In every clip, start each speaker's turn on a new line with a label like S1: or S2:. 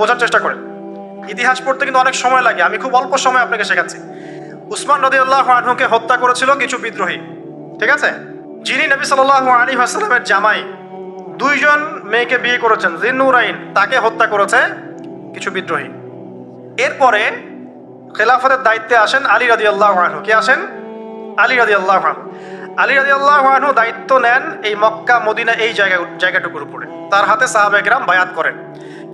S1: বোঝার চেষ্টা করেন। ইতিহাস পড়তে কিন্তু অনেক সময় লাগে। আমি খুব অল্প সময় আপনাকে শেখাচ্ছি। উসমান রদিউল্লাহ আনহুকে হত্যা করেছিল কিছু বিদ্রোহী। ঠিক আছে? যিনি নবী সাল্লাহ আলী আসসালামের জামাই, দুইজন মেয়েকে বিয়ে করেছেন, জিন্নুরাইন, তাকে হত্যা করেছে কিছু বিদ্রোহী। এরপরে খেলাফতের দায়িত্বে আসেন আলী রাজি আল্লাহ আনহু। কে আসেন? আলী রাজি আল্লাহ আনহু। আলী রাজি আল্লাহ আনহু দায়িত্ব নেন এই মক্কা, মদিনা, এই জায়গা জায়গাটুকুর উপরে। তার হাতে সাহাবেকরাম বায়াত করেন।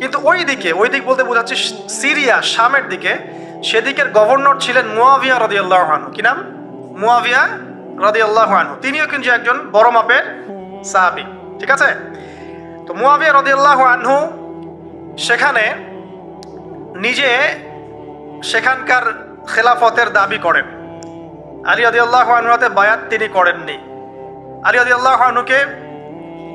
S1: কিন্তু ওই দিকে ওই দিক বলতে বোঝাচ্ছে সিরিয়া, শামের দিকে, সেদিকের গভর্নর ছিলেন মুয়াবিয়া রদি আল্লাহ কি নাম? মুয়াবিয়া রদি আল্লাহ তিনিও কিন্তু একজন বড় মাপের সাহাবি, ঠিক আছে? তো মুয়াবিয়া রদি আল্লাহ আনহু সেখানে নিজে সেখানকার খেলাফতের দাবি করেন। আলী আদি আল্লাহ বায়াত তিনি করেননি। আলী আদি আল্লাহ আনহুকে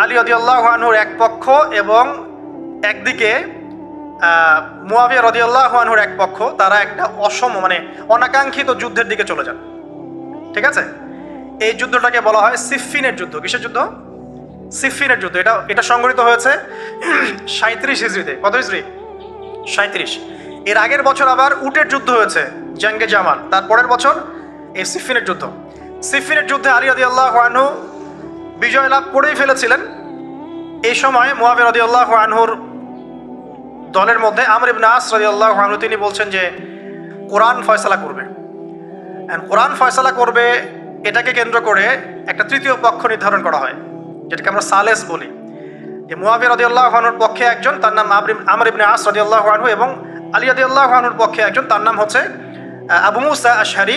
S1: আলী রদিয়াল্লাহ আনহুর এক পক্ষ এবং একদিকে মুয়াবিয়া রদিয়াল্লাহ আনহুর এক পক্ষ, তারা একটা অসম মানে অনাকাঙ্ক্ষিত যুদ্ধের দিকে চলে যান। ঠিক আছে? এই যুদ্ধটাকে বলা হয় সিফিনের যুদ্ধ। কিসের যুদ্ধ? সিফিনের যুদ্ধ। এটা এটা সংগঠিত হয়েছে সাঁত্রিশ হিজড়িতে। কত হিজড়ি? সাঁত্রিশ এর আগের বছর আবার উটের যুদ্ধ হয়েছে, জাঙ্গে জামাল। তার পরের বছর এই সিফিনের যুদ্ধ। সিফিনের যুদ্ধে আলী আদি আল্লাহ বিজয় লাভ করেই ফেলেছিলেন। এই সময় মোয়াবির রদি আল্লাহ আনহুর দলের মধ্যে আমর ইবনে আস রদি আল্লাহ আনহু, তিনি বলছেন যে, কোরআন ফয়সালা করবে। কোরআন ফয়সালা করবে, এটাকে কেন্দ্র করে একটা তৃতীয় পক্ষ নির্ধারণ করা হয়, যেটাকে আমরা সালেস বলি। যে মুয়াবির রদি আল্লাহ আনহুর পক্ষে একজন, তার নাম আবরিম আমর ইবনে আস রদি আল্লাহ আনহু এবং আলী রদি আল্লাহ আনহুর পক্ষে একজন, তার নাম হচ্ছে আবু মুসা আশহারি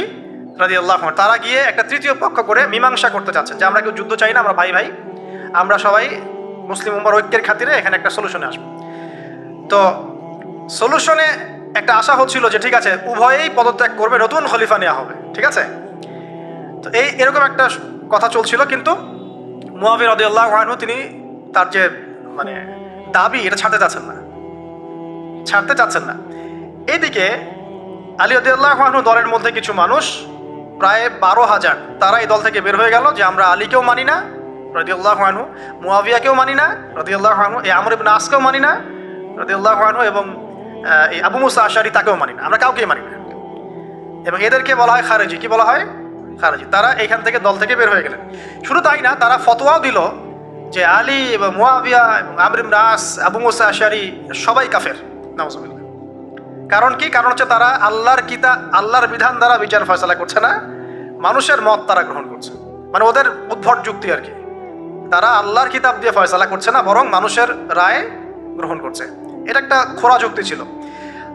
S1: রাজি তারা গিয়ে একটা তৃতীয় পক্ষ করে মীমাংসা করতে চাচ্ছেন যে আমরা কেউ যুদ্ধ চাই না, আমরা ভাই ভাই, আমরা সবাই মুসলিম উম্মার ঐক্যের খাতিরে এখানে একটা সলিউশনে আসব। তো সলিউশনে একটা আশা হচ্ছিল যে ঠিক আছে, উভয়েই পদত্যাগ করবে, নতুন খলিফা নেওয়া হবে, ঠিক আছে? তো এই এরকম একটা কথা চলছিল, কিন্তু মুয়াবির রদি আল্লাহ আনহু তিনি তার যে মানে দাবি, এটা ছাড়তে চাচ্ছেন না। ছাড়তে চাচ্ছেন না। এইদিকে আলী আদিউল্লাহ আনহু দলের মধ্যে কিছু মানুষ প্রায় বারো হাজার। তারা এই দল থেকে বের হয়ে গেল যে আমরা আলীকেও মানি না রদিউল্লাহ আনহু মুয়াবিয়াকেও মানি না রদিউল্লাহ আনহু, এই আমর ইবনে আসকেও মানি না রদিউল্লাহ আনহু এবং এই আবু মুসা আশারি তাকেও মানি না। আমরা কাউকেই মানি না। এবং এদেরকে বলা হয় খারেজি। কি বলা হয়? খারেজি। তারা এইখান থেকে দল থেকে বের হয়ে গেলেন। শুধু তাই না, তারা ফতোয়াও দিল যে আলী এবং মুয়াবিয়া এবং আমর ইবনে আস, আবু মুসা আশারি সবাই কাফের। নাউজুবিল্লাহ কারণ কি? কারণ হচ্ছে তারা আল্লাহর কিতা, আল্লাহর বিধান দ্বারা বিচার ফয়সলা করছে না। মানুষের মত তারা গ্রহণ করছে। মানে ওদের উদ্ভট যুক্তি আর কি। তারা আল্লাহর কিতাব দিয়ে ফয়সলা করছে না, বরং মানুষের রায় গ্রহণ করছে। এটা একটা খোরা যুক্তি ছিল।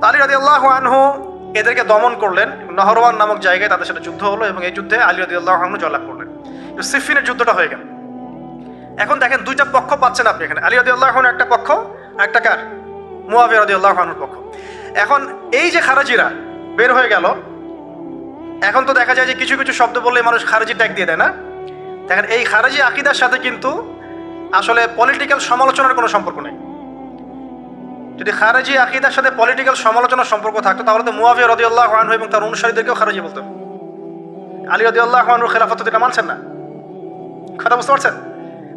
S1: আলী রাদি আল্লাহ আনহু এদেরকে দমন করলেন। নহরওয়ান নামক জায়গায় তাদের সাথে যুদ্ধ হলো এবং এই যুদ্ধে আলী রাদি আল্লাহ আনহু জয়লাভ করলেন। সিফিনের যুদ্ধটা হয়ে গেল। এখন দেখেন দুইটা পক্ষ পাচ্ছেন আপনি এখানে। আলী রাদি আল্লাহ একটা পক্ষ একটা কার? মুয়াবি রাদি আল্লাহ পক্ষ। এখন এই যে খারাজিরা বের হয়ে গেল, এখন তো দেখা যায় যে কিছু কিছু শব্দ বললে মানুষ খারাজি ট্যাগ দিয়ে দেয়, না? দেখেন, এই খারাজি আকিদার সাথে কিন্তু আসলে পলিটিক্যাল সমালোচনার কোনো সম্পর্ক নেই। যদি খারাজি আকিদার সাথে পলিটিক্যাল সমালোচনার সম্পর্ক থাকতো, তাহলে তো মুয়াবিয়া রদিউল্লাহ আনহু এবং তার অনুসারীদেরকেও খারাজি বলতো। আলী রদিউল্লাহ আনহুর খেলাফত এটা মানছেন না। কথা বুঝতে পারছেন?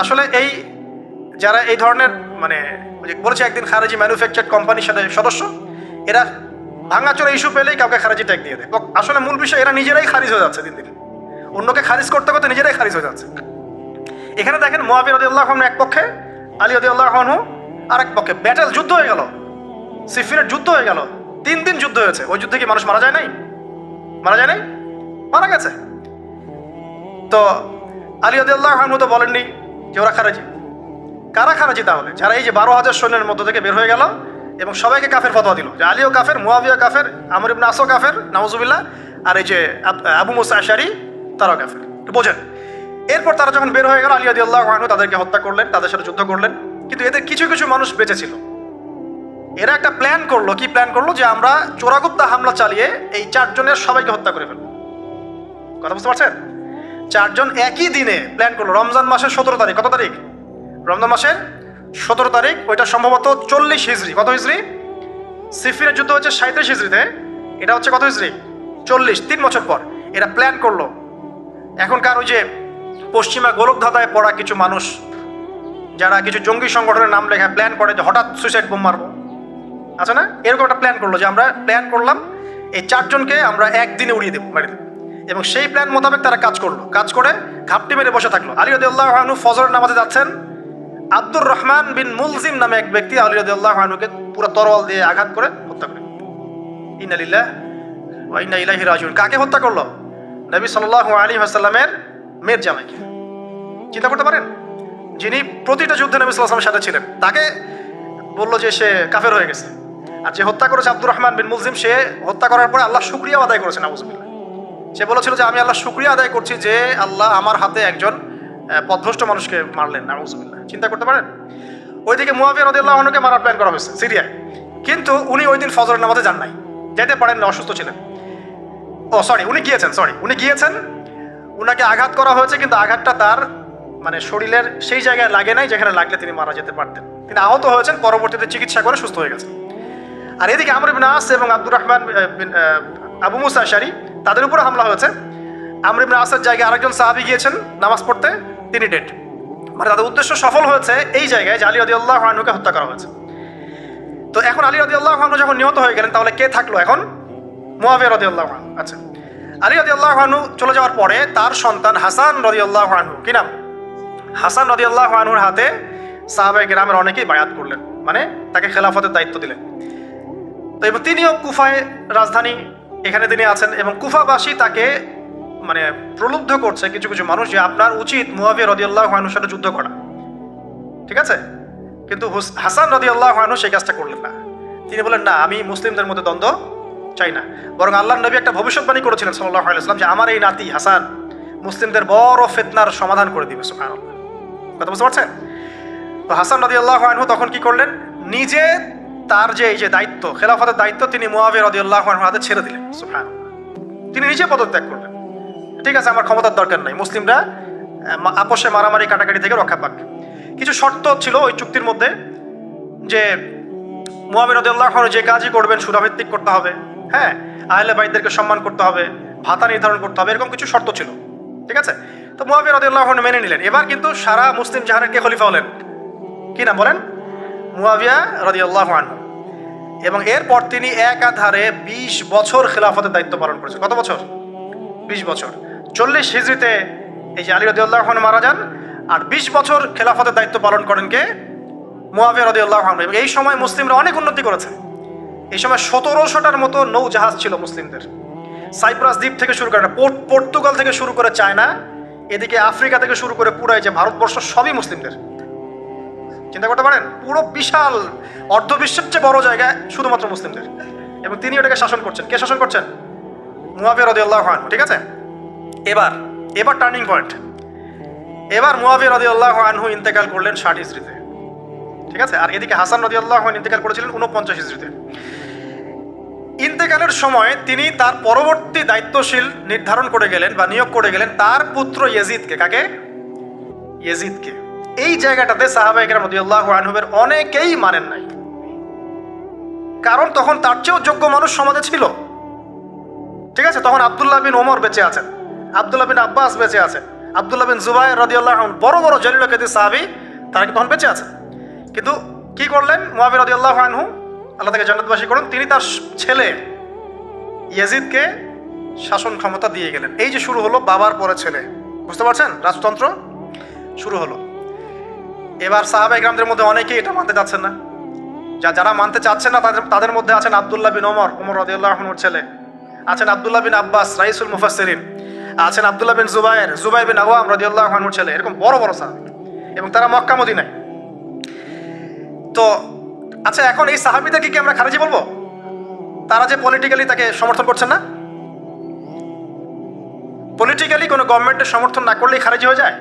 S1: আসলে এই যারা এই ধরনের মানে বলেছে একদিন খারেজি ম্যানুফ্যাকচার কোম্পানির সাথে সদস্য, এরা ভাঙাচোরা ইস্যু পেলেই কাউকে খারেজি ট্যাগ দিয়ে দেয়। আসলে মূল বিষয়, এরা নিজেরাই খারিজ হয়ে যাচ্ছে দিন দিন। অন্যকে খারিজ করতে করতে নিজেরাই খারিজ হয়ে যাচ্ছে। এখানে দেখেন মোয়াবির রদিউল্লাহ এক পক্ষে, আলী রদিউল্লাহ আর এক পক্ষে। ব্যাটেল যুদ্ধ হয়ে গেল। সিফিনের যুদ্ধ হয়ে গেল। তিন দিন যুদ্ধ হয়েছে। ওই যুদ্ধে কি মানুষ মারা যায় নাই? মারা যায় নাই? মারা গেছে। তো আলী আদিল্লাহ আহমদ তো বলেননি যে ওরা খারাজি। কারা খারাজি তাহলে? যারা এই যে বারো হাজার সৈন্যের মধ্য থেকে বের হয়ে গেল এবং সবাইকে কাফের ফতোয়া দিল। যে আলীও কাফের মুয়াবিয়া কাফের, আমর ইবনে আসো কাফের, নাউজুবিল্লাহ, আর এই যে আবু মুসা আশারি, তারাও কাফের। একটু বোঝেন। এরপর তারা যখন বের হয়ে গেল, আলী আদিল্লাহ আহমদ তাদেরকে হত্যা করলেন, তাদের সাথে যুদ্ধ করলেন। কিন্তু এদের কিছু কিছু মানুষ বেঁচে ছিল। এরা একটা প্ল্যান করল। কি প্ল্যান করল? যে আমরা চোরাগুপ্তা হামলা চালিয়ে এই চারজনের সবাইকে হত্যা করে ফেলব। কথা বুঝতে পারছেন? চারজন একই দিনে প্ল্যান করল। রমজান মাসের সতেরো তারিখ, কত তারিখ? রমজান মাসের সতেরো তারিখ, ওইটা সম্ভবত চল্লিশ হিজড়ি কত হিজড়ি সিফিনের যুদ্ধ হচ্ছে সাঁত্রিশ হিজড়িতে এটা হচ্ছে কত হিজড়ি চল্লিশ, তিন বছর পর। এরা প্ল্যান করল। এখনকার ওই যে পশ্চিমা গোলকধাঁধায় পড়া কিছু মানুষ, যারা কিছু জঙ্গি সংগঠনের নাম লেখা প্ল্যান করে যে হঠাৎ সুইসাইড বোম মারবো। আছে না? এরকম একটা প্ল্যান করল যে আমরা প্ল্যান করলাম, এই চারজনকে আমরা একদিনে উড়িয়ে দেবো দেবো এবং সেই প্ল্যান মোতাবেক তারা কাজ করল। কাজ করে ঘাপটি মেরে বসে থাকল। আলী রদুল্লাহ আহনু ফজর নামাজে যাচ্ছেন। আব্দুর রহমান বিন মুলজিম নামে এক ব্যক্তি আলী রদুল্লাহ পুরো তরোয়াল দিয়ে আঘাত করে হত্যা করে। ইনালিল্লাহ কাকে হত্যা করল? নবী সাল্লাল্লাহু আলাইহি ওয়াসাল্লামের মেয়ের জামাইকে। চিন্তা করতে পারেন? যিনি প্রতিটা যুদ্ধে নবী আলাইহি সাথে ছিলেন। তাকে বলল যে সে কাফের হয়ে গেছে। আর যে হত্যা করেছে আব্দুর রহমান বিন মুলজিম, সে হত্যা করার পরে আল্লাহ শুক্রিয়া আদায় করেছেন, নাউজুবিল্লাহ। সে বলেছিল যে আমি আল্লাহ শুক্রিয়া আদায় করছি যে আল্লাহ আমার হাতে একজন পথভ্রষ্ট মানুষকে মারলেন। নাউজুবিল্লাহ। চিন্তা করতে পারেন? ওইদিকে মুয়াবিয়া রদিয়াল্লাহ আহনুকে মারার প্ল্যান করা হয়েছে সিরিয়ায়। কিন্তু উনি ওই দিন ফজরের নামাজে যান নাই। যেতে পারেন না, অসুস্থ ছিলেন। ও সরি উনি গিয়েছেন সরি উনি গিয়েছেন। উনাকে আঘাত করা হয়েছে কিন্তু আঘাতটা তার মানে শরীরের সেই জায়গায় লাগে নাই যেখানে লাগলে তিনি মারা যেতে পারতেন। তিনি আহত হয়েছেন পরবর্তীতে চিকিৎসা করে সুস্থ হয়ে গেছেন। আর এদিকে আমর ইবিন আস এবং আব্দুর রহমান বিন, আবু মুসা আশারি, তাদের উপরে হামলা হয়েছে। আমর ইবিন আসের জায়গায় আরেকজন সাহাবি গিয়েছেন নামাজ পড়তে, তিনি ডেড। মানে তাদের উদ্দেশ্য সফল হয়েছে এই জায়গায় যে আলী আদি আল্লাহ হত্যা করা হয়েছে। তো এখন আলী আদি আল্লাহ যখন নিহত হয়ে গেলেন, তাহলে কে থাকল এখন? মুয়াবিয়া রদি আল্লাহ আচ্ছা। আলী রদি আনহু চলে যাওয়ার পরে তার সন্তান হাসান রদি আল্লাহ কি নাম? হাসান রদি আল্লাহ আনহুর হাতে সাহাবাই গ্রামের অনেকেই বায়াত করলেন। মানে তাকে খেলাফতের দায়িত্ব দিলেন। তো এবার তিনিও কুফায় রাজধানী এখানে তিনি আছেন এবং কুফাবাসী তাকে মানে প্রলুব্ধ করছে কিছু কিছু মানুষ যে আপনার উচিত মুয়াবিয়া রদিয়াল্লাহ আনহুর সাথে যুদ্ধ করা। ঠিক আছে? কিন্তু হুস- হাসান রদিয়াল্লাহ আনহু সেই কাজটা করলেন না। তিনি বলেন না, আমি মুসলিমদের মধ্যে দ্বন্দ্ব চাই না। বরং আল্লাহ নবী একটা ভবিষ্যৎবাণী করেছিলেন সাল্লাহ আলাইসলাম যে আমার এই নাতি হাসান মুসলিমদের বড় ফেতনার সমাধান করে দিবে, সুবহানাল্লাহ। কথা বুঝতে পারছেন? তো হাসান রদি আল্লাহ আনহু তখন কি করলেন? নিজে তার যে এই যে দায়িত্ব, খেলাফতের দায়িত্ব তিনি মুয়াবিয়া রদি আল্লাহ হাতে ছেড়ে দিলেন। সুবহান তিনি নিজে পদত্যাগ করলেন। ঠিক আছে, আমার ক্ষমতার দরকার নাই। মুসলিমরা আপোষে মারামারি, কাটাকাটি থেকে রক্ষা পাক। কিছু শর্ত ছিল ওই চুক্তির মধ্যে যে মুয়াবির রদিয়াল্লাহ যে কাজই করবেন, সুরাভিত্তিক করতে হবে। হ্যাঁ আহলে বাইদদেরকে সম্মান করতে হবে, ভাতা নির্ধারণ করতে হবে, এরকম কিছু শর্ত ছিল। ঠিক আছে? তো মুয়াবির রদিয়াল্লাহ মেনে নিলেন। এবার কিন্তু সারা মুসলিম জাহানের কে খলিফা হলেন? কি না বলেন? মুয়াবিয়া রদিয়াল্লাহ আনহু। এবং এরপর তিনি একাধারে বিশ বছর খেলাফতের দায়িত্ব পালন করেছেন। কত বছর? বিশ বছর। চল্লিশ হিজড়িতে এই যে আলী রদিউল্লাহ মারা যান আর বিশ বছর খেলাফতের দায়িত্ব পালন করেন কে? মুয়াবিয়া রদিউল্লাহ এবং এই সময় মুসলিমরা অনেক উন্নতি করেছে। এই সময় সতেরোশোটার মতো নৌ জাহাজ ছিল মুসলিমদের। সাইপ্রাস দ্বীপ থেকে শুরু করে পোর্ট, পর্তুগাল থেকে শুরু করে চায়না, এদিকে আফ্রিকা থেকে শুরু করে পুরো এই যে ভারতবর্ষ সবই মুসলিমদের। চিন্তা করতে পারেন? পুরো বিশাল অর্ধবিশ্বের চেয়ে বড় জায়গায় শুধুমাত্র মুসলিমদের। এবং তিনি ওটাকে শাসন করছেন। কে শাসন করছেন? মুয়াবিয়া রদিউল্লাহ আনহু, ঠিক আছে? এবার এবার টার্নিং পয়েন্ট এবার মুয়াবিয়া রদিউল্লাহ আনহু ইন্তেকাল করলেন ষাট ইসরিতে ঠিক আছে? আর এদিকে হাসান রদিউল্লাহ ইন্তেকাল করেছিলেন উনপঞ্চাশ ইসরিতে ইন্তেকালের সময় তিনি তার পরবর্তী দায়িত্বশীল নির্ধারণ করে গেলেন বা নিয়োগ করে গেলেন তার পুত্র ইয়েজিদকে। কাকে? ইয়েজিদকে। এই জায়গাটাতে সাহাবাহিকের রদিউল্লাহ আনহুবের অনেকেই মানেন নাই। কারণ তখন তার চেয়েও যোগ্য মানুষ সমাজে ছিল। ঠিক আছে? তখন আবদুল্লাহ বিন ওমর বেঁচে আছেন আবদুল্লাহ বিন আব্বাস বেঁচে আছেন আবদুল্লাহ বিন জুবাই রদিউল্লাহ আনহু, বড় বড় জলিল কেদি সাহাবি তারা তখন বেঁচে আছেন। কিন্তু কি করলেন? মুয়াবির রদিউল্লাহ আনহু আল্লাহ তাকে জান্নাতবাসী করুন তিনি তার ছেলে ইয়াজিদকে শাসন ক্ষমতা দিয়ে গেলেন। এই যে শুরু হলো বাবার পরে ছেলে। বুঝতে পারছেন? রাজতন্ত্র শুরু হলো। এবার সাহাবা ইকরামদের মধ্যে অনেকেই এটা মানতে চাচ্ছেন না। যা যারা মানতে চাচ্ছেন না, তাদের তাদের মধ্যে আছেন আবদুল্লাহ বিন ওমর ওমর রদিউল্লাহনুর ছেলে। আছেন আবদুল্লাহ বিন আব্বাস, রাইসুল মুফাসসিরিন। আছেন আবদুল্লাহ বিন জুবাইর জুবাই বিন আওয়াম রদিউল্লাহ রদিউল্লাহনুর ছেলে। এরকম বড় বড় সাহাবী। এবং তারা মক্কা, মদিনায়। তো আচ্ছা এখন এই সাহাবিদেরকে কি আমরা খারিজি বলব? তারা যে পলিটিক্যালি তাকে সমর্থন করছেন না? পলিটিক্যালি কোনো গভর্নমেন্টের সমর্থন না করলেই খারিজি হয়ে যায়?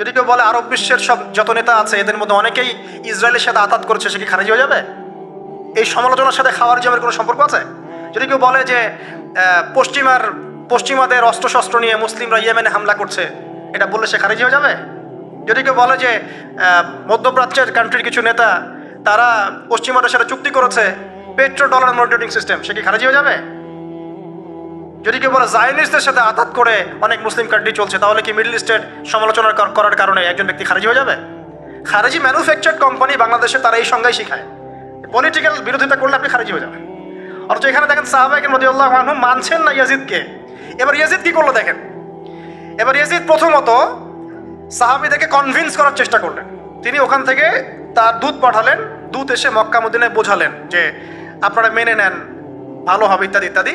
S1: যদি কেউ বলে আরব বিশ্বের সব যত নেতা আছে, এদের মধ্যে অনেকেই ইসরায়েলের সাথে আতাত করছে, সে কি খারিজি হয়ে যাবে? এই সমালোচনার সাথে খাওয়ার জমের কোনো সম্পর্ক আছে? যদি কেউ বলে যে পশ্চিমার, পশ্চিমাদের অস্ত্রশস্ত্র নিয়ে মুসলিমরা ইয়েমেনে হামলা করছে, এটা বললে সে খারিজি হয়ে যাবে? যদি কেউ বলে যে মধ্যপ্রাচ্যের কান্ট্রির কিছু নেতা, তারা পশ্চিমাদের সাথে চুক্তি করেছে পেট্রো ডলার মনিটরিং সিস্টেম সে কি খারিজি হয়ে যাবে? যদি কেউ বলে জায়নিস্টদের সাথে আঘাত করে অনেক মুসলিম কান্ট্রি চলছে, তাহলে কি মিডল ইস্টের সমালোচনা করার কারণে একজন ব্যক্তি খারিজি হয়ে যাবে? খারিজি ম্যানুফ্যাকচার কোম্পানি বাংলাদেশে তারা এই সংজ্ঞাই শিখায়। পলিটিক্যাল বিরোধিতা করলে আপনি খারিজি হয়ে যাবেন। অথচ এখানে দেখেন সাহাবাহিক নদীউল্লাহ আনহু মানছেন না ইয়াজিদকে। এবার ইয়াজিদ কি করল দেখেন? এবার ইয়াজিদ প্রথমত সাহাবিদেরকে কনভিন্স করার চেষ্টা করলেন। তিনি ওখান থেকে তার দুধ পাঠালেন দুধ এসে মক্কা মদিনায় বোঝালেন যে আপনারা মেনে নেন, ভালো হবে ইত্যাদি ইত্যাদি।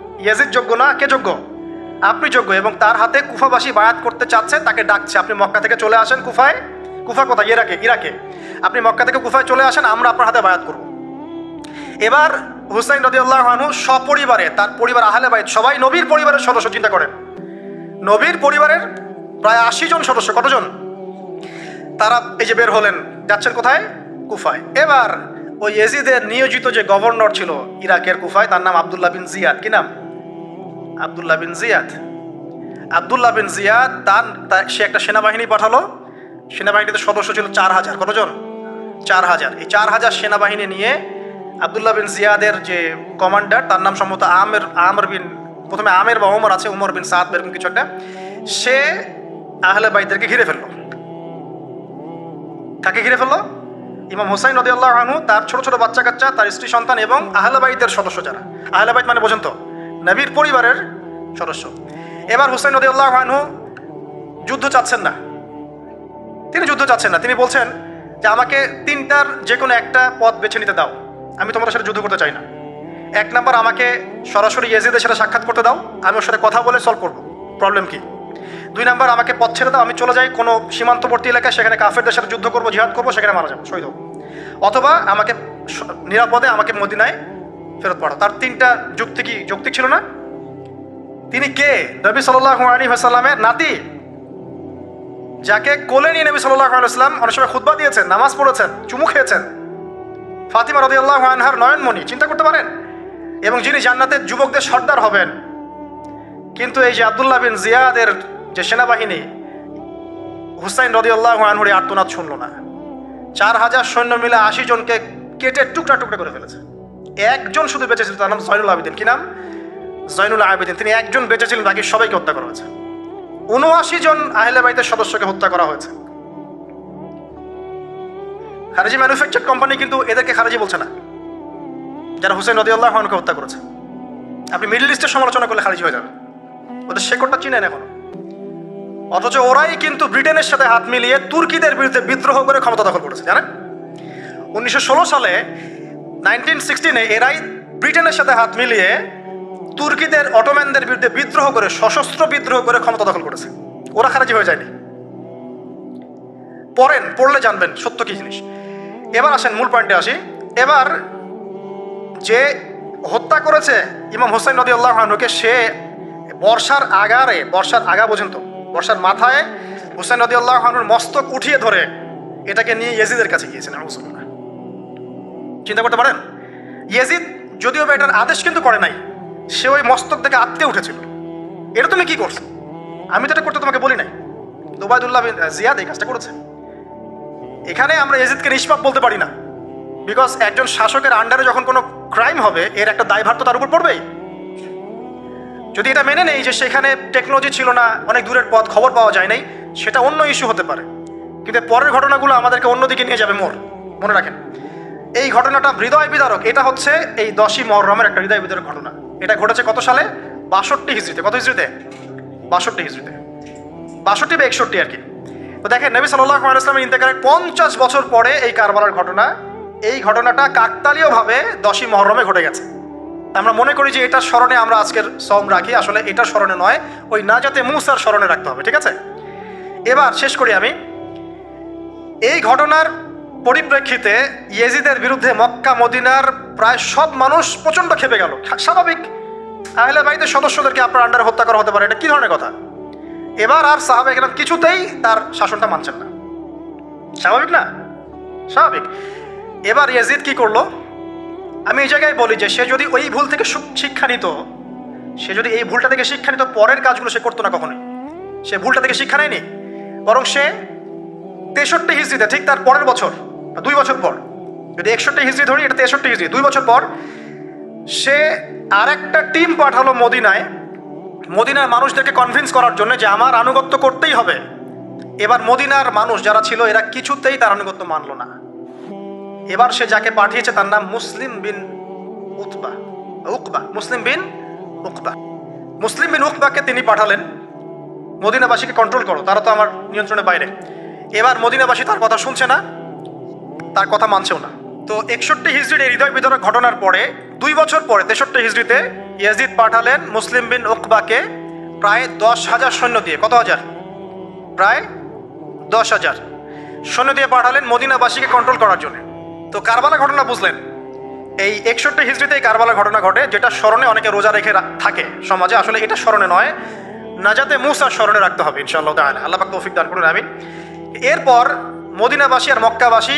S1: ইয়াজিদ যোগ্য না? কে যোগ্য? আপনি যোগ্য এবং তার হাতে কুফাবাসী বায়াত করতে চাচ্ছে, তাকে ডাকছে। আপনি মক্কা থেকে চলে আসেন কুফায়? কুফা কোথায়? ইরাকে ইরাকে। আপনি মক্কা থেকে কুফায় চলে আসেন, আমরা আপনার হাতে বায়াত করব। এবার হুসাইন রদিউল্লাহ আনহু সপরিবারে, তার পরিবার আহলে বাইত, সবাই নবীর পরিবারের সদস্য চিন্তা করেন। নবীর পরিবারের প্রায় আশি জন সদস্য, কতজন? তারা এই যে বের হলেন, যাচ্ছেন কোথায়? কুফায়। এবার ওই এজিদের নিয়োজিত যে গভর্নর ছিল, ইরাকের কুফায়, তার নাম আবদুল্লাহ বিন জিয়াদ। কি নাম? আবদুল্লাহ বিন জিয়াদ। আবদুল্লাহ বিন জিয়াদ তার সে একটা সেনাবাহিনী পাঠালো। সেনাবাহিনীতে সদস্য ছিল চার হাজার। কতজন? চার হাজার। এই চার হাজার সেনাবাহিনী নিয়ে আবদুল্লাহ বিন জিয়াদের যে কমান্ডার, তার নাম সম্ভবত আমের, আমর বিন, প্রথমে আমের বা ওমর আছে উমর বিন সাদ এরকম কিছু একটা। সে আহলে বাইদেরকে ঘিরে ফেলল। কাকে ঘিরে ফেলল? ইমাম হোসাইন নদী আল্লাহ আনহু, তার ছোট ছোট বাচ্চা কাচ্চা তার স্ত্রী, সন্তান এবং আহলে বাইতের সদস্য যারা। আহলে বাইত মানে বোঝেন তো? নবীর পরিবারের সদস্য। এবার হুসাইন নদী আল্লাহ আনহু যুদ্ধ চাচ্ছেন না। তিনি যুদ্ধ চাচ্ছেন না। তিনি বলছেন যে, আমাকে তিনটার যে কোনো একটা পথ বেছে নিতে দাও। আমি তোমাদের সাথে যুদ্ধ করতে চাই না। এক নাম্বার, আমাকে সরাসরি ইয়েজিদের সাথে সাক্ষাৎ করতে দাও। আমি ওর সাথে কথা বলে সলভ করব। প্রবলেম কি? দুই নাম্বার, আমাকে পথ ছেড়ে দাও। আমি চলে যাই কোনো সীমান্তবর্তী এলাকায়। সেখানে কাফেরদের সাথে যুদ্ধ করব, জিহাদ করব, সেখানে মারা যাব। শহীদ হব অথবা, আমাকে নিরাপদে আমাকে মদিনায় ফেরত পাঠাও। তার তিনটা যুক্তি কি যৌক্তিক ছিল না? তিনি কে? নবী সাল্লাহ আলী হাসাল্লামের নাতি। যাকে কোলে নিয়ে নবী সাল্লাহ আলাইসলাম অনেক সময় খুদ্া দিয়েছেন, নামাজ পড়েছেন, চুমু খেয়েছেন। ফাতিমা রদি আল্লাহ আনহার নয়নমণি, চিন্তা করতে পারেন? এবং যিনি জান্নাতের যুবকদের সর্দার হবেন। কিন্তু এই যে আবদুল্লাহ বিন জিয়াদের যে সেনাবাহিনী, হুসাইন রদি আল্লাহ আনহুরি শুনল না। চার হাজার সৈন্য মিলে আশি জনকে কেটে টুকরা টুকরা করে ফেলেছে। একজন শুধু বেঁচে ছিল তার নাম জয়নুল আবেদিন। কি নাম? জয়নুল আবেদিন। তিনি একজন বেঁচে ছিলেন বাকি সবাইকে হত্যা করা হয়েছে। উনআশি জন আহলে বাইতের সদস্যকে হত্যা করা হয়েছে। খারেজি ম্যানুফ্যাকচার কোম্পানি কিন্তু এদেরকে খারেজি বলছে না। যারা হুসেন নদী আল্লাহ খানকে হত্যা করেছে। আপনি মিডল ইস্টের সমালোচনা করলে খারিজি হয়ে যাবে ওদের শেকড়টা চিনেন এখন। অথচ ওরাই কিন্তু ব্রিটেনের সাথে হাত মিলিয়ে তুর্কিদের বিরুদ্ধে বিদ্রোহ করে ক্ষমতা দখল করেছে। জানেন? উনিশশো ষোলো সালে নাইনটিন সিক্সটিনে এরাই ব্রিটেনের সাথে হাত মিলিয়ে তুর্কিদের অটোম্যানদের বিরুদ্ধে বিদ্রোহ করে, সশস্ত্র বিদ্রোহ করে ক্ষমতা দখল করেছে। ওরা খারাজি হয়ে যায়নি। পড়েন পড়লে জানবেন সত্য কি জিনিস। এবার আসেন মূল পয়েন্টে আসি। এবার যে হত্যা করেছে ইমাম হোসেন নদী আল্লাহ আহনুকে সে বর্ষার আগারে, বর্ষার আগা পর্যন্ত, বর্ষার মাথায় হোসেন নদী আল্লাহ আহনুর মস্তক উঠিয়ে ধরে এটাকে নিয়ে ইয়েজিদের কাছে গিয়েছেন আহমদুল্লাহ চিন্তা করতে পারেন? ইয়েজিদ, যদিও বা এটার আদেশ কিন্তু করে নাই, সে ওই মস্তক থেকে আত্মে উঠেছিল। এটা তুমি কি করছ? আমি তো এটা করতে তোমাকে বলি নাই। দুবাইদুল্লাহ বিন জিয়াদ এই কাজটা করেছে। এখানে আমরা ইয়েজিদকে নিষ্পাপ বলতে পারি না। বিকজ একজন শাসকের আন্ডারে যখন কোনো ক্রাইম হবে, এর একটা দায়ভার তো তার উপর পড়বেই। যদি এটা মেনে নেই যে সেখানে টেকনোলজি ছিল না, অনেক দূরের পথ খবর পাওয়া যায় নাই, সেটা অন্য ইস্যু হতে পারে। কিন্তু পরের ঘটনাগুলো আমাদেরকে অন্যদিকে নিয়ে যাবে মোর মনে রাখেন। এই ঘটনাটা হৃদয় বিদারক। এটা হচ্ছে এই দশই মহরমের একটা হৃদয় বিদারক ঘটনা। এটা ঘটেছে কত সালে? বাষট্টি হিজড়িতে। কত হিজড়িতে? বাষট্টি হিজড়িতে। বাষট্টি বা একষট্টি আর কি। তো দেখেন, নবী সাল্লাহ ইসলামের ইন্তেকালের পঞ্চাশ বছর পরে এই কারবালার ঘটনা, এই ঘটনাটা কাকতালীয়ভাবে দশই মহরমে ঘটে গেছে। আমরা মনে করি যে এটার স্মরণে আমরা আজকের সম রাখি। আসলে এটার স্মরণে নয়, ওই না যাতে মুসার স্মরণে রাখতে হবে, ঠিক আছে? এবার শেষ করি আমি। এই ঘটনার পরিপ্রেক্ষিতে ইয়েজিদের বিরুদ্ধে মক্কা, মদিনার প্রায় সব মানুষ প্রচণ্ড খেপে গেল। স্বাভাবিক। আহলে বাড়িতে সদস্যদেরকে আপনার আন্ডারে হত্যা করা হতে পারে, এটা কি ধরনের কথা? এবার আর সাহাবে গেলাম কিছুতেই তার শাসনটা মানছেন না। স্বাভাবিক না? স্বাভাবিক। এবার ইয়াজিদ কি করল? আমি এই জায়গায় বলি যে, সে যদি ওই ভুল থেকে শিক্ষা নিত, সে যদি এই ভুলটা থেকে শিক্ষা নিত, পরের কাজগুলো সে করতো না কখনোই। সে ভুলটা থেকে শিক্ষা নেয়নি। বরং সে তেষট্টি হিজড়িতে, ঠিক তার পরের বছর দুই বছর পর, যদি একষট্টি হিজড়ি ধরি এটা তেষট্টি হিজড়ি দুই বছর পর সে আরেকটা টিম পাঠালো মদিনায়, মদিনার মানুষদেরকে কনভিন্স করার জন্য যে আমার আনুগত্য করতেই হবে। এবার মদিনার মানুষ যারা ছিল, এরা কিছুতেই তার আনুগত্য মানলো না। এবার সে যাকে পাঠিয়েছে, তার নাম Muslim bin Utba Uqba, Muslim bin Uqba. Muslim bin উকবাকে তিনি পাঠালেন। মদিনাবাসীকে কন্ট্রোল করো, তারা তো আমার নিয়ন্ত্রণের বাইরে। এবার মদিনাবাসী তার কথা শুনছে না। তার কথা মানছেও না। তো একষট্টি হিজড়ির এই হৃদয় বিতরক ঘটনার পরে দুই বছর পরে, তেষট্টি হিজড়িতে ইয়াজিদ পাঠালেন মুসলিম বিন ওকবাকে প্রায় দশ হাজার সৈন্য দিয়ে। কত হাজার? প্রায় দশ হাজার সৈন্য দিয়ে পাঠালেন মদিনাবাসীকে কন্ট্রোল করার জন্য। তো কারবালা ঘটনা বুঝলেন। এই একষট্টি হিজড়িতে এই কারবালা ঘটনা ঘটে, যেটা স্মরণে অনেকে রোজা রেখে থাকে। সমাজে আসলে এটা স্মরণে নয়, নাজাতে মুসার স্মরণে রাখতে হবে ইনশাআল্লাহ তাহলে আল্লাহ তৌফিক দান করুন, আমিন। এরপর মদিনাবাসী আর মক্কাবাসী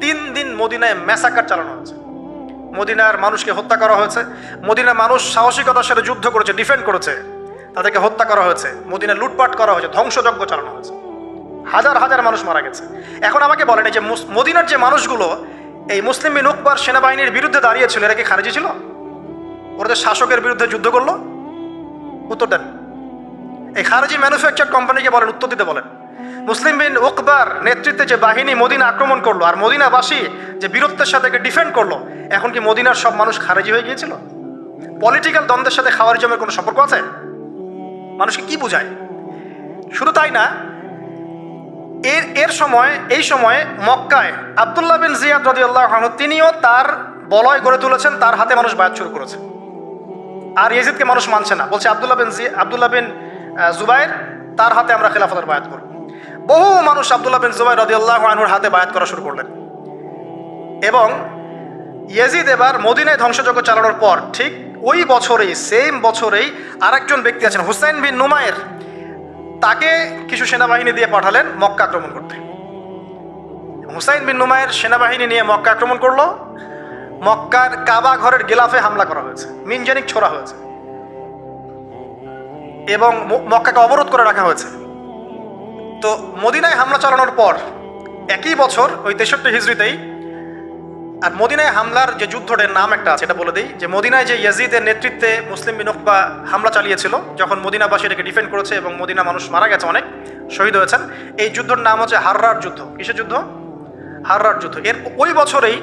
S1: তিন দিন মদিনায় ম্যাসাকার চালানো হয়েছে মদিনার মানুষকে হত্যা করা হয়েছে। মদিনার মানুষ সাহসিকতার সাথে যুদ্ধ করেছে ডিফেন্ড করেছে। তাদেরকে হত্যা করা হয়েছে। মদিনা লুটপাট করা হয়েছে, ধ্বংসযজ্ঞ চালানো হয়েছে। হাজার হাজার মানুষ মারা গেছে। এখন আমাকে বলেন যে মদিনার যে মানুষগুলো, এই মুসলিম বিন উকবার সেনাবাহিনীর বিরুদ্ধে দাঁড়িয়েছিল, এরা কি খারিজি ছিল? ওরা শাসকের বিরুদ্ধে যুদ্ধ করল? উত্তর দেন। এই খারেজি ম্যানুফ্যাকচার কোম্পানিকে বলেন, উত্তর দিতে বলেন। মুসলিম বিন উকবার নেতৃত্বে যে বাহিনী মদিনা আক্রমণ করল আর মদিনাবাসী যে বীরত্বের সাথে ডিফেন্ড করল, এখন কি মদিনার সব মানুষ খারেজি হয়ে গিয়েছিল? পলিটিক্যাল দ্বন্দ্বের সাথে খাওয়ারিজমের কোনো সম্পর্ক আছে? মানুষকে কি বোঝায়? শুধু তাই না, এর এর সময়, এই সময়ে মক্কায় আবদুল্লাহ বিন জিয়াদ রদিউল্লাহ তিনিও তার বলয় গড়ে তুলেছেন, তার হাতে মানুষ বায়াত শুরু করেছে। আর ইয়েজিদকে মানুষ মানছে না। বলছে আবদুল্লাহ বিন জি, আবদুল্লাহ বিন জুবাইর, তার হাতে আমরা খেলাফতের বায়াত করব। বহু মানুষ আবদুল্লাহ বিন জুবাইর রদিউল্লাহ আনহুর হাতে বায়াত করা শুরু করলেন। এবং ইয়েজিদ এবার মদিনায় ধ্বংসযজ্ঞ চালানোর পর ঠিক ওই বছরেই সেম বছরেই আরেকজন ব্যক্তি আছেন, হুসাইন বিন নুমায়ের তাকে কিছু সেনাবাহিনী দিয়ে পাঠালেন মক্কা আক্রমণ করতে। হুসাইন বিন নুমায়ের সেনাবাহিনী নিয়ে মক্কা আক্রমণ করল। মক্কার কাবা ঘরের গেলাফে হামলা করা হয়েছে, মিনজানিক ছোড়া হয়েছে। এবং মক্কাকে অবরোধ করে রাখা হয়েছে। তো মদিনায় হামলা চালানোর পর একই বছর ওই তেষট্টি হিজড়িতেই আর মদিনায় হামলার যে যুদ্ধটার নাম একটা আছে, এটা বলে দিই, যে মদিনায় যে ইয়াজিদের নেতৃত্বে মুসলিম বিন উকবা হামলা চালিয়েছিল, যখন মদিনাবাসী এটাকে ডিফেন্ড করেছে এবং মদিনা মানুষ মারা গেছে অনেক, শহীদ হয়েছেন, এই যুদ্ধের নাম হচ্ছে হাররার যুদ্ধ। কিসের যুদ্ধ? হাররার যুদ্ধ। এর ওই বছরেই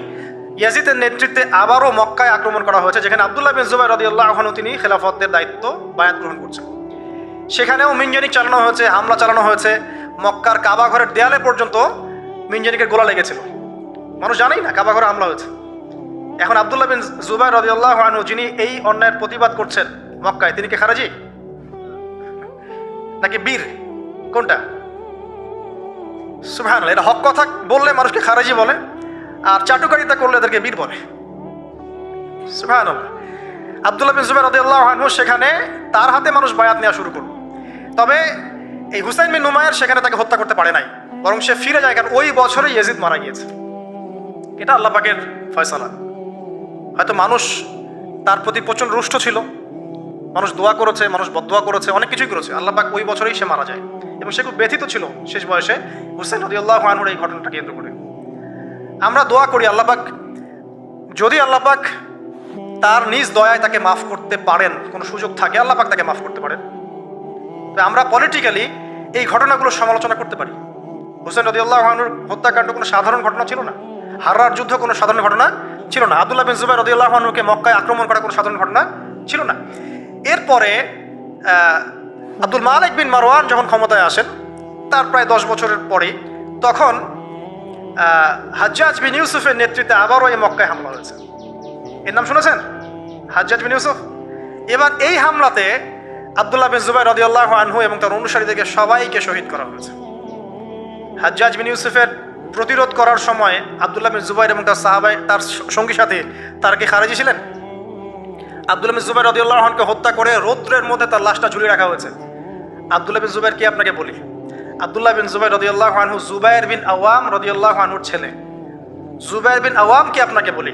S1: ইয়াজিদের নেতৃত্বে আবারও মক্কায় আক্রমণ করা হয়েছে, যেখানে আবদুল্লাহ বিন জুবাই রদিউল্লাহ আহনু তিনি খেলাফতদের দায়িত্ব বায়াত গ্রহণ করছেন। সেখানেও মিনজানিক চালানো হয়েছে, হামলা চালানো হয়েছে মক্কার কাবা ঘরের দেয়ালে পর্যন্ত মিনজানিকের গোলা লেগেছিল। মানুষ জানেই না কাবা ঘরে হামলা হয়েছে। এখন আবদুল্লাহ বিন জুবাই রদিউল্লাহ আনহু, যিনি এই অন্যায়ের প্রতিবাদ করছেন মক্কায়, তিনি কি খারাজি? নাকি বীর? কোনটা? সুবহান এটা হক কথা বললে মানুষকে খারাজি বলে, আর চাটুকারিতা করলে এদেরকে বীর বলে। সুবহানাল্লাহ। আব্দুল্লাহ বিন জুবাইর রাদিয়াল্লাহু আনহু সেখানে তার হাতে মানুষ বায়াত নেওয়া শুরু করল। তবে এই হুসাইন বিন নুমায়ের সেখানে তাকে হত্যা করতে পারে নাই, বরং সে ফিরে যায় কারণ ওই বছরে ইয়েজিদ মারা গিয়েছে। এটা আল্লাহ পাকের ফয়সালা। হয়তো মানুষ তার প্রতি প্রচণ্ড রুষ্ট ছিল, মানুষ দোয়া করেছে, মানুষ বদোয়া করেছে, অনেক কিছুই করেছে। আল্লাহ পাক ওই বছরেই সে মারা যায়। এবং সে খুব ব্যথিত ছিল শেষ বয়সে। হুসেন রদিউল্লাহ আনহুর এই ঘটনাটা কেন্দ্র করে। আমরা দোয়া করি আল্লাহ পাক, যদি আল্লাহ পাক তার নিজ দয়ায় তাকে মাফ করতে পারেন, কোনো সুযোগ থাকে, আল্লাহ পাক তাকে মাফ করতে পারেন। আমরা পলিটিক্যালি এই ঘটনাগুলো সমালোচনা করতে পারি। হুসেন রদিউল্লাহ আহনুর হত্যাকাণ্ড কোনো সাধারণ ঘটনা ছিল না। হাররার যুদ্ধ কোনো সাধারণ ঘটনা ছিল না। আব্দুল্লাহ বিন জুবাই রদিউল্লাহ আহনুকে মক্কায় আক্রমণ করা কোনো সাধারণ ঘটনা ছিল না। এরপরে আব্দুল মালিক বিন মারওয়ান যখন ক্ষমতায় আসেন, তার প্রায় দশ বছরের পরে তখন হাজ্জাজ বিন ইউসুফের নেতৃত্বে আবারও এই মক্কায় হামলা হয়েছে। এর নাম শুনেছেন? হাজ্জাজ বিন ইউসুফ। এবার এই হামলাতে আব্দুল্লাহ বিন জুবাই রদিউল্লাহ আনহু এবং তার অনুসারীদেরকে সবাইকে শহীদ করা হয়েছে। হাজ্জাজ বিন ইউসুফের প্রতিরোধ করার সময় আব্দুল্লাহ বিন জুবাইর এবং তার সাহাবাই, তার সঙ্গী সাথে, তারা কি খারেজি ছিলেন? আব্দুল্লাহ বিন জুবাইর রদিউল্লাহ আনকে হত্যা করে রৌদ্রের মধ্যে তার লাশটা ঝুলিয়ে রাখা হয়েছে। আব্দুল্লাহ বিন জুবাইর কি আপনাকে বলি? আব্দুল্লাহ বিন জুবাইর রদিউল্লাহ আনহু জুবাইর বিন আওয়াম রদিউল্লাহ আনহুর ছেলে। জুবাইর বিন আওয়াম কি আপনাকে বলি?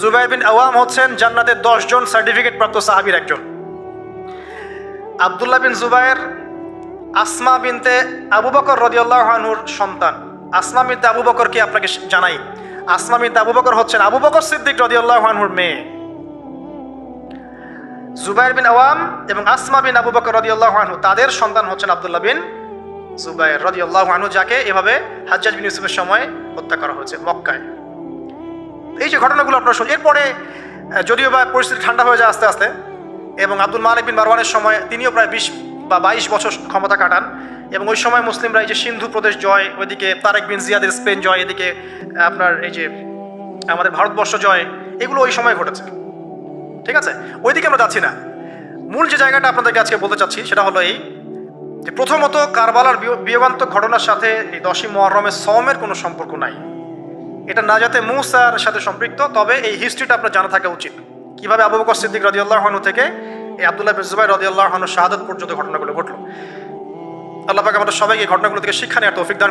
S1: জুবাইর বিন আওয়াম হচ্ছেন জান্নাতের দশজন সার্টিফিকেট প্রাপ্ত সাহাবীর একজন। আব্দুল্লাহ বিন জুবাইর আসমা বিনতে আবু বকর রদিউল্লাহ আনহুর সন্তান। আসমা বিনতে আবু বকরকে আপনাকে জানাই? আসমা বিনতে আবু বকর হচ্ছেন আবু বকর সিদ্দিক রদিউল্লাহ আনহুর মেয়ে। জুবাইর বিন আওয়াম এবং আসমা বিন আবু বকর রদিউল্লাহ আনহু, তাদের সন্তান হচ্ছেন আব্দুল্লাহ বিন জুবাইর রদিউল্লাহ আনহু, যাকে এভাবে হাজ্জাজ বিন ইউসুফের সময় হত্যা করা হয়েছে মক্কায়। এই যে ঘটনাগুলো আপনার শুনুন এরপরে যদিও বা পরিস্থিতি ঠান্ডা হয়ে যায় আস্তে আস্তে এবং আব্দুল মালিক বিন মারওয়ানের সময় তিনিও প্রায় বিশ বা বাইশ বছর ক্ষমতা কাটান। এবং ওই সময় মুসলিমরা এই যে সিন্ধু প্রদেশ জয়, ওইদিকে তারেক বিন জিয়াদের স্পেন জয়, এদিকে আপনার এই যে আমাদের ভারতবর্ষ জয়, এগুলো ওই সময় ঘটেছে। ঠিক আছে? ওইদিকে আমরা যাচ্ছি না। মূল যে জায়গাটা আপনাদেরকে আজকে বলতে চাচ্ছি, সেটা হলো এই যে প্রথমত কারবালার বিয়- ঘটনার সাথে এই দশই মহরমের সমের কোনো সম্পর্ক নাই। এটা না যাতে মুসার সাথে সম্পৃক্ত, তবে এই হিস্ট্রিটা আপনার জানা থাকা উচিত। কীভাবে আবু বকর সিদ্দিক রদিয়াল্লাহ হানু থেকে এই আবদুল্লাহ বিজুবাই জুবাই রদিয়াল্লাহ হানু শাহাদত পর্যন্ত ঘটনাগুলো ঘটলো। আল্লাহ পাক আমাদের সবাইকে ঘটনাগুলো থেকে শিক্ষা নেওয়ার তৌফিক দান